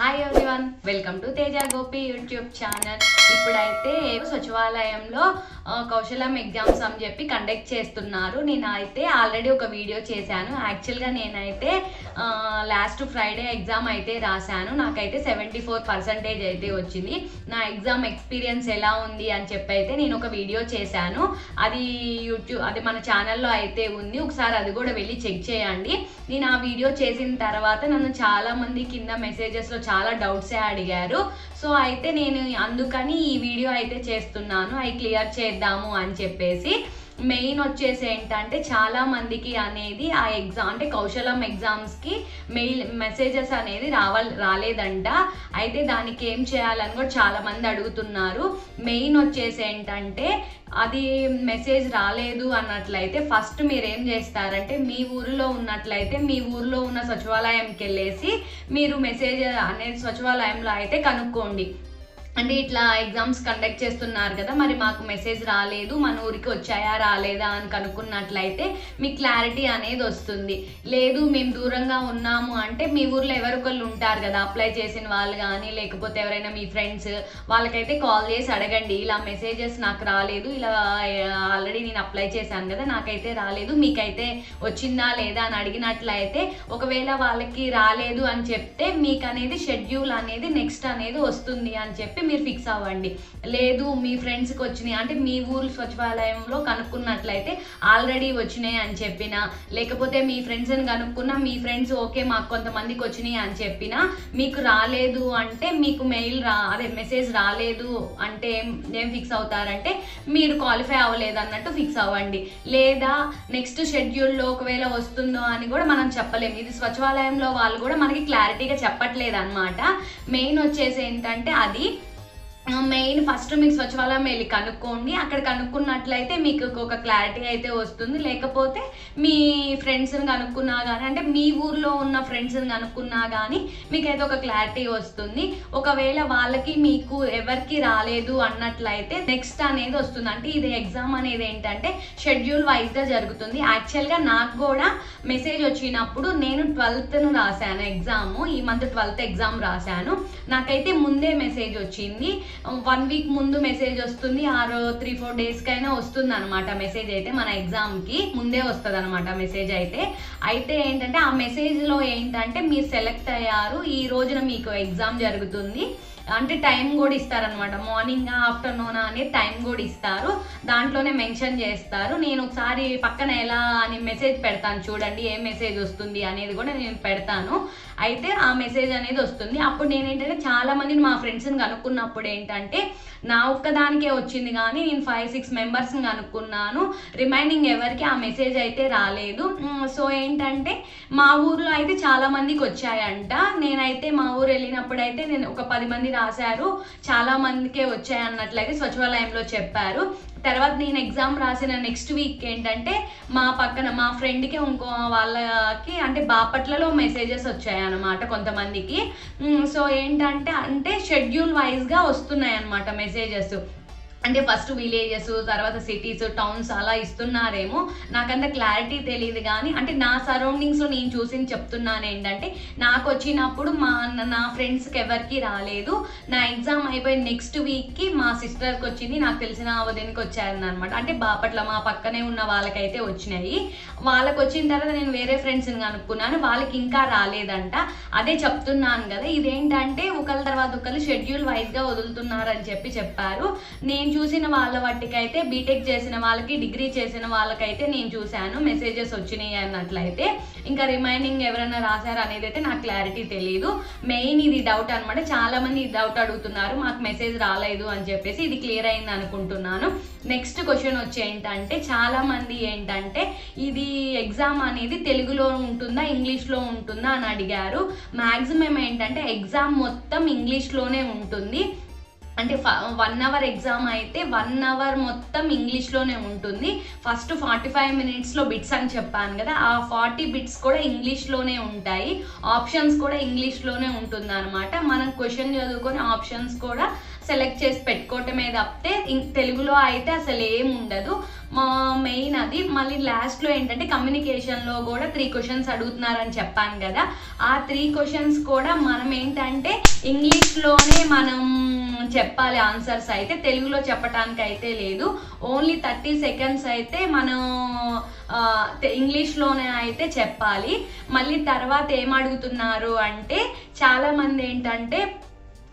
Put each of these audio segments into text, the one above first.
Hi everyone welcome to Teja Gopi YouTube channel ఇప్పుడైతే సచివాలయంలో కౌశలం exams అని చెప్పి కండక్ట్ చేస్తున్నారు. నేను అయితే ఆల్రెడీ ఒక వీడియో చేశాను. యాక్చువల్గా నేనైతే లాస్ట్ ఫ్రైడే ఎగ్జామ్ అయితే రాశాను. నాకైతే సెవెంటీ ఫోర్ పర్సంటేజ్ అయితే వచ్చింది. నా ఎగ్జామ్ ఎక్స్పీరియన్స్ ఎలా ఉంది అని చెప్పి అయితే నేను ఒక వీడియో చేశాను. అది యూట్యూబ్ అది మన ఛానల్లో అయితే ఉంది. ఒకసారి అది కూడా వెళ్ళి చెక్ చేయండి. నేను ఆ వీడియో చేసిన తర్వాత నన్ను చాలామంది కింద మెసేజెస్లో చాలా డౌట్సే అడిగారు. సో అయితే నేను అందుకని ఈ వీడియో అయితే చేస్తున్నాను. అవి క్లియర్ చేద్దాము అని చెప్పేసి మెయిన్ వచ్చేసి ఏంటంటే చాలా మందికి అనేది ఆ ఎగ్జామ్ అంటే కౌశలం ఎగ్జామ్స్కి మెయిల్ మెసేజెస్ అనేది రావాలి రాలేదంట. అయితే దానికి ఏం చేయాలని కూడా చాలా మంది అడుగుతున్నారు. మెయిన్ వచ్చేసి ఏంటంటే అది మెసేజ్ రాలేదు అన్నట్లయితే ఫస్ట్ మీరు ఏం చేస్తారంటే మీ ఊరిలో ఉన్నట్లయితే మీ ఊరిలో ఉన్న సచివాలయంకి వెళ్ళేసి మీరు మెసేజ్ అనేది సచివాలయంలో అయితే కనుక్కోండి. అంటే ఇట్లా ఎగ్జామ్స్ కండక్ట్ చేస్తున్నారు కదా మరి మాకు మెసేజ్ రాలేదు మన ఊరికి వచ్చాయా రాలేదా అని కనుక్కున్నట్లయితే మీకు క్లారిటీ అనేది వస్తుంది. లేదు మేము దూరంగా ఉన్నాము అంటే మీ ఊర్లో ఎవరొకళ్ళు ఉంటారు కదా అప్లై చేసిన వాళ్ళు కానీ లేకపోతే ఎవరైనా మీ ఫ్రెండ్స్ వాళ్ళకైతే కాల్ చేసి అడగండి. ఇలా మెసేజెస్ నాకు రాలేదు ఇలా ఆల్రెడీ నేను అప్లై చేశాను కదా నాకైతే రాలేదు మీకైతే వచ్చిందా లేదా అని అడిగినట్లయితే ఒకవేళ వాళ్ళకి రాలేదు అని చెప్తే మీకు అనేది షెడ్యూల్ అనేది నెక్స్ట్ అనేది వస్తుంది అని చెప్పి మీరు ఫిక్స్ అవ్వండి. లేదు మీ ఫ్రెండ్స్కి వచ్చినాయి. అంటే మీ ఊరు సచివాలయంలో కనుక్కున్నట్లయితే ఆల్రెడీ వచ్చినాయి అని చెప్పిన లేకపోతే మీ ఫ్రెండ్స్ని కనుక్కున్నా మీ ఫ్రెండ్స్ ఓకే మాకు కొంతమందికి వచ్చినాయి అని చెప్పినా మీకు రాలేదు అంటే మీకు మెయిల్ రా అదే మెసేజ్ రాలేదు అంటే ఏం ఏం ఫిక్స్ అవుతారంటే మీరు క్వాలిఫై అవ్వలేదు అన్నట్టు ఫిక్స్ అవ్వండి. లేదా నెక్స్ట్ షెడ్యూల్లో ఒకవేళ వస్తుందో అని కూడా మనం చెప్పలేము. ఇది సచివాలయంలో వాళ్ళు కూడా మనకి క్లారిటీగా చెప్పట్లేదు అనమాట మెయిన్ వచ్చేసి ఏంటంటే అది మెయిన్ ఫస్ట్ మీకు సచివాలయం వెళ్ళి కనుక్కోండి. అక్కడ కనుక్కున్నట్లయితే మీకు ఒక క్లారిటీ అయితే వస్తుంది. లేకపోతే మీ ఫ్రెండ్స్ని కనుక్కున్నా కానీ అంటే మీ ఊర్లో ఉన్న ఫ్రెండ్స్ని కనుక్కున్నా కానీ మీకైతే ఒక క్లారిటీ వస్తుంది. ఒకవేళ వాళ్ళకి మీకు ఎవరికి రాలేదు అన్నట్లయితే నెక్స్ట్ అనేది వస్తుంది. అంటే ఇది ఎగ్జామ్ అనేది ఏంటంటే షెడ్యూల్ వైజ్గా జరుగుతుంది. యాక్చువల్గా నాకు కూడా మెసేజ్ వచ్చినప్పుడు నేను ట్వెల్త్ను రాశాను ఎగ్జామ్ ఈ మంత్ ట్వెల్త్ ఎగ్జామ్ రాశాను. నాకైతే ముందే మెసేజ్ వచ్చింది. వన్ వీక్ ముందు మెసేజ్ వస్తుంది. ఆరు త్రీ ఫోర్ డేస్కైనా వస్తుంది అనమాట మెసేజ్ అయితే మన ఎగ్జామ్కి ముందే వస్తుంది అనమాట మెసేజ్ అయితే. అయితే ఏంటంటే ఆ మెసేజ్లో ఏంటంటే మీరు సెలెక్ట్ అయ్యారు. ఈ రోజున మీకు ఎగ్జామ్ జరుగుతుంది. అంటే టైం కూడా ఇస్తారనమాట మార్నింగ్ ఆఫ్టర్నూన్ అనే టైం కూడా ఇస్తారు. దాంట్లోనే మెన్షన్ చేస్తారు. నేను ఒకసారి పక్కన ఎలా అని మెసేజ్ పెడతాను చూడండి ఏ మెసేజ్ వస్తుంది అనేది కూడా నేను పెడతాను. అయితే ఆ మెసేజ్ అనేది వస్తుంది. అప్పుడు నేను ఏంటంటే మా ఫ్రెండ్స్ని కనుక్కున్నప్పుడు ఏంటంటే నా ఒక్కదానికే వచ్చింది కానీ నేను ఫైవ్ సిక్స్ మెంబర్స్ని కనుక్కున్నాను. రిమైనింగ్ ఎవరికి ఆ మెసేజ్ అయితే రాలేదు. సో ఏంటంటే మా ఊర్లో అయితే చాలామందికి వచ్చాయంట. నేనైతే మా ఊరు వెళ్ళినప్పుడు అయితే నేను ఒక పది మంది రాశారు. చాలా మందికే వచ్చాయి అన్నట్లయితే సచివాలయంలో చెప్పారు. తర్వాత నేను ఎగ్జామ్ రాసిన నెక్స్ట్ వీక్ ఏంటంటే మా పక్కన మా ఫ్రెండ్కి ఇంకో వాళ్ళకి అంటే బాపట్లలో మెసేజెస్ వచ్చాయి అనమాట కొంతమందికి. సో ఏంటంటే అంటే షెడ్యూల్ వైజ్గా వస్తున్నాయి అన్నమాట మెసేజెస్ అంటే ఫస్ట్ విలేజెస్ తర్వాత సిటీస్ టౌన్స్ అలా ఇస్తున్నారేమో. నాకంత క్లారిటీ తెలియదు కానీ అంటే నా సరౌండింగ్స్లో నేను చూసి చెప్తున్నాను ఏంటంటే నాకు వచ్చినప్పుడు మా అన్న- నా ఫ్రెండ్స్కి ఎవరికి రాలేదు. నా ఎగ్జామ్ అయిపోయిన నెక్స్ట్ వీక్కి మా సిస్టర్కి వచ్చింది. నాకు తెలిసిన వదినకి వచ్చారనమాట అంటే బాపట్ల మా పక్కనే ఉన్న వాళ్ళకైతే వచ్చినాయి. వాళ్ళకి వచ్చిన తర్వాత నేను వేరే ఫ్రెండ్స్ని కనుక్కున్నాను. వాళ్ళకి ఇంకా రాలేదంట. అదే చెప్తున్నాను కదా ఇదేంటంటే ఒకళ్ళ తర్వాత ఒకళ్ళు షెడ్యూల్ వైజ్గా వదులుతున్నారని చెప్పి చెప్పారు. నేను నేను చూసిన వాళ్ళ వాటికైతే బీటెక్ చేసిన వాళ్ళకి డిగ్రీ చేసిన వాళ్ళకైతే నేను చూశాను. మెసేజెస్ వచ్చినాయి అన్నట్లయితే. ఇంకా రిమైనింగ్ ఎవరైనా రాశారు అనేది అయితే నాకు క్లారిటీ తెలియదు మెయిన్ ఇది డౌట్ అనమాట చాలా మంది డౌట్ అడుగుతున్నారు. మాకు మెసేజ్ రాలేదు అని చెప్పేసి ఇది క్లియర్ అయింది అనుకుంటున్నాను. నెక్స్ట్ క్వశ్చన్ వచ్చి ఏంటంటే చాలా మంది ఏంటంటే ఇది ఎగ్జామ్ అనేది తెలుగులో ఉంటుందా ఇంగ్లీష్లో ఉంటుందా అని అడిగారు. మ్యాక్సిమం ఏంటంటే ఎగ్జామ్ మొత్తం ఇంగ్లీష్లోనే ఉంటుంది. అంటే వన్ అవర్ ఎగ్జామ్ అయితే వన్ అవర్ మొత్తం ఇంగ్లీష్లోనే ఉంటుంది. ఫస్ట్ ఫార్టీ ఫైవ్ మినిట్స్లో బిట్స్ అని చెప్పాను కదా ఆ ఫార్టీ బిట్స్ కూడా ఇంగ్లీష్లోనే ఉంటాయి. ఆప్షన్స్ కూడా ఇంగ్లీష్లోనే ఉంటుంది అనమాట మనం క్వశ్చన్ చదువుకొని ఆప్షన్స్ కూడా సెలెక్ట్ చేసి పెట్టుకోవటమే తప్పితే తెలుగులో అయితే అసలు ఏం ఉండదు. మా మెయిన్ అది. మళ్ళీ లాస్ట్లో ఏంటంటే కమ్యూనికేషన్లో కూడా త్రీ క్వశ్చన్స్ అడుగుతున్నారని చెప్పాను కదా. ఆ త్రీ క్వశ్చన్స్ కూడా మనం ఏంటంటే ఇంగ్లీష్లోనే మనం చెప్పాలి ఆన్సర్స్ అయితే తెలుగులో చెప్పటానికి అయితే లేదు. ఓన్లీ థర్టీ సెకండ్స్ అయితే మనం ఇంగ్లీష్లోనే అయితే చెప్పాలి. మళ్ళీ తర్వాత ఏమడుగుతున్నారు అంటే చాలామంది ఏంటంటే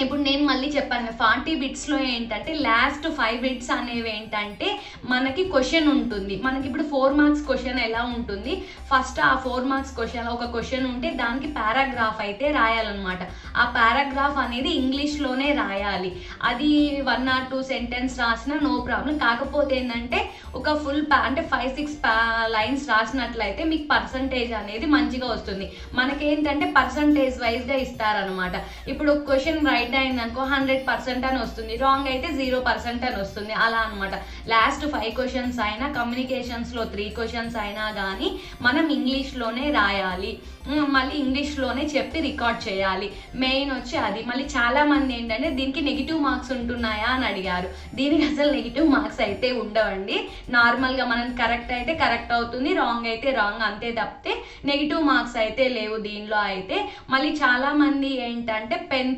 ఇప్పుడు నేను మళ్ళీ చెప్పాను ఫార్టీ బిట్స్లో ఏంటంటే లాస్ట్ ఫైవ్ బిట్స్ అనేవి ఏంటంటే మనకి క్వశ్చన్ ఉంటుంది. మనకి ఇప్పుడు ఫోర్ మార్క్స్ క్వశ్చన్ ఎలా ఉంటుంది? ఫస్ట్ ఆ ఫోర్ మార్క్స్ క్వశ్చన్ ఒక క్వశ్చన్ ఉంటే దానికి పారాగ్రాఫ్ అయితే రాయాలన్నమాట. ఆ పారాగ్రాఫ్ అనేది ఇంగ్లీష్లోనే రాయాలి. అది వన్ ఆర్ టూ సెంటెన్స్ రాసినా నో ప్రాబ్లం కాకపోతే ఏంటంటే ఒక ఫుల్ అంటే ఫైవ్ సిక్స్ లైన్స్ రాసినట్లయితే మీకు పర్సంటేజ్ అనేది మంచిగా వస్తుంది. మనకేంటంటే పర్సంటేజ్ వైజ్గా ఇస్తారనమాట ఇప్పుడు ఒక క్వశ్చన్ రైట్ రైట్ అయిందనుకో హండ్రెడ్ పర్సెంట్ అని వస్తుంది. రాంగ్ అయితే జీరో పర్సెంట్ అని వస్తుంది. అలా అనమాట లాస్ట్ ఫైవ్ క్వశ్చన్స్ అయినా కమ్యూనికేషన్స్లో త్రీ క్వశ్చన్స్ అయినా కానీ మనం ఇంగ్లీష్లోనే రాయాలి. మళ్ళీ ఇంగ్లీష్లోనే చెప్పి రికార్డ్ చేయాలి. మెయిన్ వచ్చి అది. మళ్ళీ చాలా మంది ఏంటంటే దీనికి నెగిటివ్ మార్క్స్ ఉంటున్నాయా? అని అడిగారు. దీనికి అసలు నెగిటివ్ మార్క్స్ అయితే ఉండవండి. నార్మల్గా మనం కరెక్ట్ అయితే కరెక్ట్ అవుతుంది. రాంగ్ అయితే రాంగ్ అంతే తప్పితే నెగిటివ్ మార్క్స్ అయితే లేవు దీనిలో అయితే. మళ్ళీ చాలామంది ఏంటంటే పెన్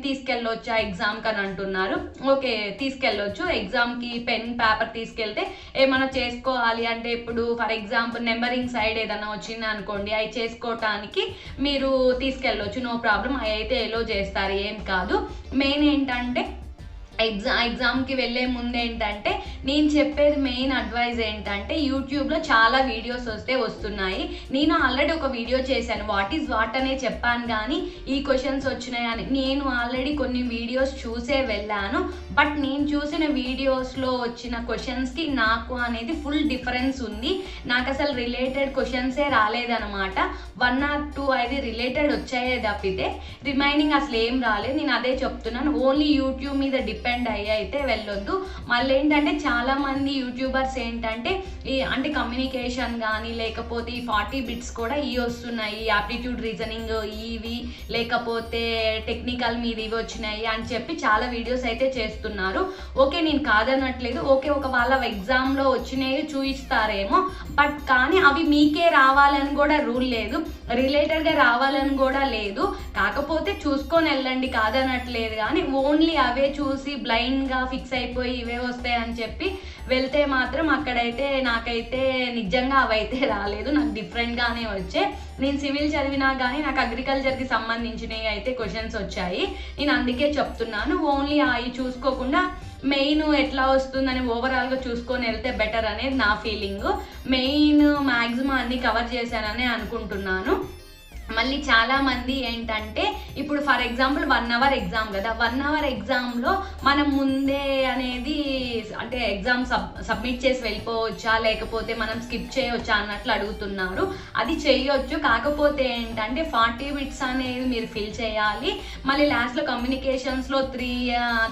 తీసుకెళ్ళొచ్చా ఎగ్జామ్కి అని అంటున్నారు. ఓకే తీసుకెళ్ళొచ్చు. ఎగ్జామ్కి పెన్ పేపర్ తీసుకెళ్తే ఏమైనా చేసుకోవాలి అంటే ఇప్పుడు ఫర్ ఎగ్జాంపుల్ నెంబరింగ్ సైడ్ ఏదైనా వచ్చింది అనుకోండి అవి చేసుకోవటానికి మీరు తీసుకెళ్ళొచ్చు. నో ప్రాబ్లం అవి అయితే ఎలో చేస్తారు. ఏం కాదు. మెయిన్ ఏంటంటే ఎగ్జామ్ ఎగ్జామ్కి వెళ్ళే ముందు ఏంటంటే నేను చెప్పేది మెయిన్ అడ్వైజ్ ఏంటంటే యూట్యూబ్లో చాలా వీడియోస్ వస్తే వస్తున్నాయి. నేను ఆల్రెడీ ఒక వీడియో చేశాను. వాట్ ఈజ్ వాట్ అనే చెప్పాను కానీ ఈ క్వశ్చన్స్ వచ్చినాయి అని. నేను ఆల్రెడీ కొన్ని వీడియోస్ చూసే వెళ్ళాను. బట్ నేను చూసిన వీడియోస్లో వచ్చిన క్వశ్చన్స్కి నాకు అనేది ఫుల్ డిఫరెన్స్ ఉంది. నాకు అసలు రిలేటెడ్ క్వశ్చన్సే రాలేదనమాట వన్ ఆర్ టూ అది రిలేటెడ్ వచ్చాయే తప్పితే రిమైనింగ్ అసలు ఏం రాలేదు. నేను అదే చెప్తున్నాను. ఓన్లీ యూట్యూబ్ మీద డిపెండ్ డిపెండ్ అయ్యి అయితే వెళ్ళొద్దు. మళ్ళీ ఏంటంటే చాలా మంది యూట్యూబర్స్ ఏంటంటే ఈ అంటే కమ్యూనికేషన్ కానీ లేకపోతే ఈ ఫార్టీ బిట్స్ కూడా ఇవి వస్తున్నాయి. యాప్టిట్యూడ్ రీజనింగ్ ఇవి లేకపోతే టెక్నికల్ మీద ఇవి వచ్చినాయి అని చెప్పి చాలా వీడియోస్ అయితే చేస్తున్నారు. ఓకే నేను కాదనట్లేదు. ఓకే ఒక వాళ్ళ ఎగ్జామ్లో వచ్చినవి చూయిస్తారేమో బట్ కానీ అవి మీకే రావాలని కూడా రూల్ లేదు. రిలేటెడ్గా రావాలని కూడా లేదు. కాకపోతే చూసుకొని వెళ్ళండి కాదనట్లేదు. కానీ ఓన్లీ అవే చూసి బ్లైండ్గా ఫిక్స్ అయిపోయి ఇవే వస్తాయి అని చెప్పి వెళ్తే మాత్రం అక్కడైతే నాకైతే నిజంగా అవైతే రాలేదు. నాకు డిఫరెంట్గానే వచ్చే. నేను సివిల్ చదివినా కానీ నాకు అగ్రికల్చర్కి సంబంధించినవి అయితే క్వశ్చన్స్ వచ్చాయి. నేను అందుకే చెప్తున్నాను. ఓన్లీ అవి చూసుకోకుండా మెయిన్ ఎట్లా వస్తుందని ఓవరాల్గా చూసుకొని వెళ్తే బెటర్ అనేది నా ఫీలింగ్ మెయిన్ మ్యాక్సిమం అన్ని కవర్ చేశానని అనుకుంటున్నాను. మళ్ళీ చాలా మంది ఏంటంటే ఇప్పుడు for example one hour exam కదా వన్ అవర్ ఎగ్జామ్లో మనం ముందే అనేది అంటే ఎగ్జామ్ సబ్ సబ్మిట్ చేసి వెళ్ళిపోవచ్చా లేకపోతే మనం స్కిప్ చేయవచ్చా అన్నట్లు అడుగుతున్నారు. అది చేయొచ్చు కాకపోతే ఏంటంటే ఫార్టీ బిట్స్ అనేది మీరు ఫిల్ చేయాలి. మళ్ళీ లాస్ట్లో కమ్యూనికేషన్స్లో త్రీ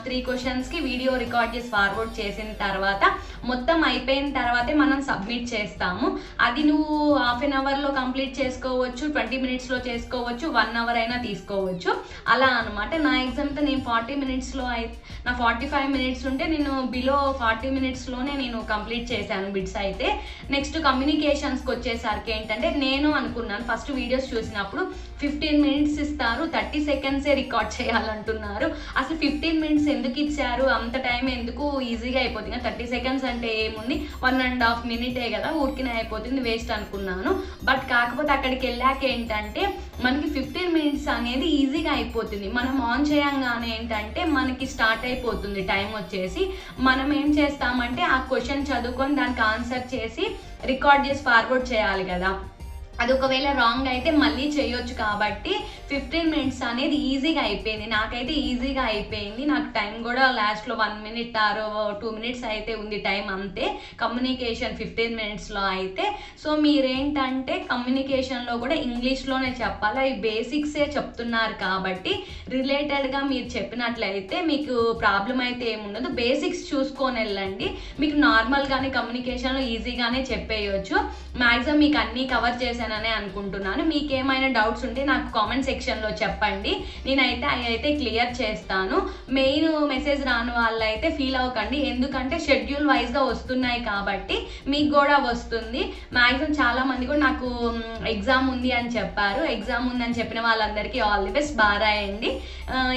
త్రీ క్వశ్చన్స్కి వీడియో రికార్డ్ చేసి ఫార్వర్డ్ చేసిన తర్వాత మొత్తం అయిపోయిన తర్వాతే మనం సబ్మిట్ చేస్తాము. అది నువ్వు హాఫ్ అన్ అవర్లో కంప్లీట్ చేసుకోవచ్చు ట్వంటీ మినిట్స్ మినిట్స్లో చేసుకోవచ్చు వన్ అవర్ అయినా తీసుకోవచ్చు. అలా అనమాట నా ఎగ్జామ్తో నేను ఫార్టీ మినిట్స్లో అయి నా ఫార్టీ ఫైవ్ మినిట్స్ ఉంటే నేను బిలో ఫార్టీ మినిట్స్లోనే నేను కంప్లీట్ చేశాను బిట్స్ అయితే. నెక్స్ట్ కమ్యూనికేషన్స్కి వచ్చేసరికి ఏంటంటే నేను అనుకున్నాను ఫస్ట్ వీడియోస్ చూసినప్పుడు ఫిఫ్టీన్ మినిట్స్ ఇస్తారు థర్టీ సెకండ్సే రికార్డ్ చేయాలంటున్నారు. అసలు ఫిఫ్టీన్ మినిట్స్ ఎందుకు ఇచ్చారు? అంత టైం ఎందుకు ఈజీగా అయిపోతుంది? థర్టీ సెకండ్స్ అంటే ఏముంది? వన్ అండ్ హాఫ్ మినిటే కదా ఊరికినే అయిపోతుంది వేస్ట్ అనుకున్నాను. బట్ కాకపోతే అక్కడికి వెళ్ళాక ఏంటంటే మనకి ఫిఫ్టీన్ మినిట్స్ అనేది ఈజీగా అయిపోతుంది. మనం ఆన్ చేయంగానే ఏంటంటే మనకి స్టార్ట్ అయిపోతుంది టైం వచ్చేసి. మనం ఏం చేస్తామంటే ఆ క్వశ్చన్ చదువుకొని దానికి ఆన్సర్ చేసి రికార్డ్ చేసి ఫార్వర్డ్ చేయాలి కదా. అది ఒకవేళ రాంగ్ అయితే మళ్ళీ చేయొచ్చు కాబట్టి ఫిఫ్టీన్ మినిట్స్ అనేది ఈజీగా అయిపోయింది. నాకైతే ఈజీగా అయిపోయింది. నాకు టైం కూడా లాస్ట్లో one minute or two minutes అయితే ఉంది టైం అంతే. కమ్యూనికేషన్ ఫిఫ్టీన్ మినిట్స్లో అయితే. సో మీరేంటంటే కమ్యూనికేషన్లో కూడా ఇంగ్లీష్లోనే చెప్పాలి. అవి బేసిక్సే చెప్తున్నారు కాబట్టి రిలేటెడ్గా మీరు చెప్పినట్లయితే మీకు ప్రాబ్లం అయితే ఏముండదు బేసిక్స్ చూసుకొని వెళ్ళండి. మీకు నార్మల్గానే కమ్యూనికేషన్లో ఈజీగానే చెప్పేయచ్చు. మ్యాక్సిమం మీకు అన్నీ కవర్ చేశాననే అనుకుంటున్నాను. మీకు ఏమైనా డౌట్స్ ఉంటే నాకు కామెంట్స్ సెక్షన్లో చెప్పండి. నేనైతే అవి అయితే క్లియర్ చేస్తాను. మెయిన్ మెసేజ్ రాని వాళ్ళైతే ఫీల్ అవ్వకండి. ఎందుకంటే షెడ్యూల్ వైజ్గా వస్తున్నాయి కాబట్టి మీకు కూడా వస్తుంది. మ్యాక్సిమం చాలా మంది కూడా నాకు ఎగ్జామ్ ఉంది అని చెప్పారు. ఎగ్జామ్ ఉందని చెప్పిన వాళ్ళందరికీ ఆల్ ది బెస్ట్ బాగా రాయండి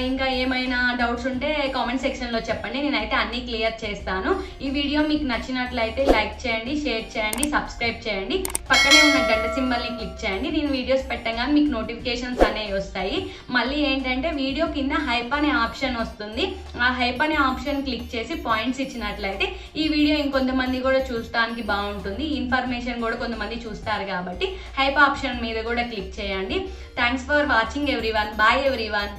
ఇంకా ఏమైనా డౌట్స్ ఉంటే కామెంట్ సెక్షన్లో చెప్పండి. నేనైతే అన్నీ క్లియర్ చేస్తాను. ఈ వీడియో మీకు నచ్చినట్లయితే లైక్ చేయండి షేర్ చేయండి సబ్స్క్రైబ్ చేయండి. పక్కనే ఉన్న గంట సింబల్ని క్లిక్ చేయండి. నేను వీడియోస్ పెట్టగానే మీకు నోటిఫికేషన్స్ అనేవి వస్తాయి మళ్ళీ ఏంటంటే వీడియో కింద హైప్ అనే ఆప్షన్ వస్తుంది. ఆ హైప్ అనే ఆప్షన్ క్లిక్ చేసి పాయింట్స్ ఇచ్చినట్లయితే ఈ వీడియో ఇంకొంతమంది కూడా చూడటానికి బాగుంటుంది. ఇన్ఫర్మేషన్ కూడా కొంతమంది చూస్తారు కాబట్టి హైప్ ఆప్షన్ మీద కూడా క్లిక్ చేయండి. Thanks for watching everyone bye everyone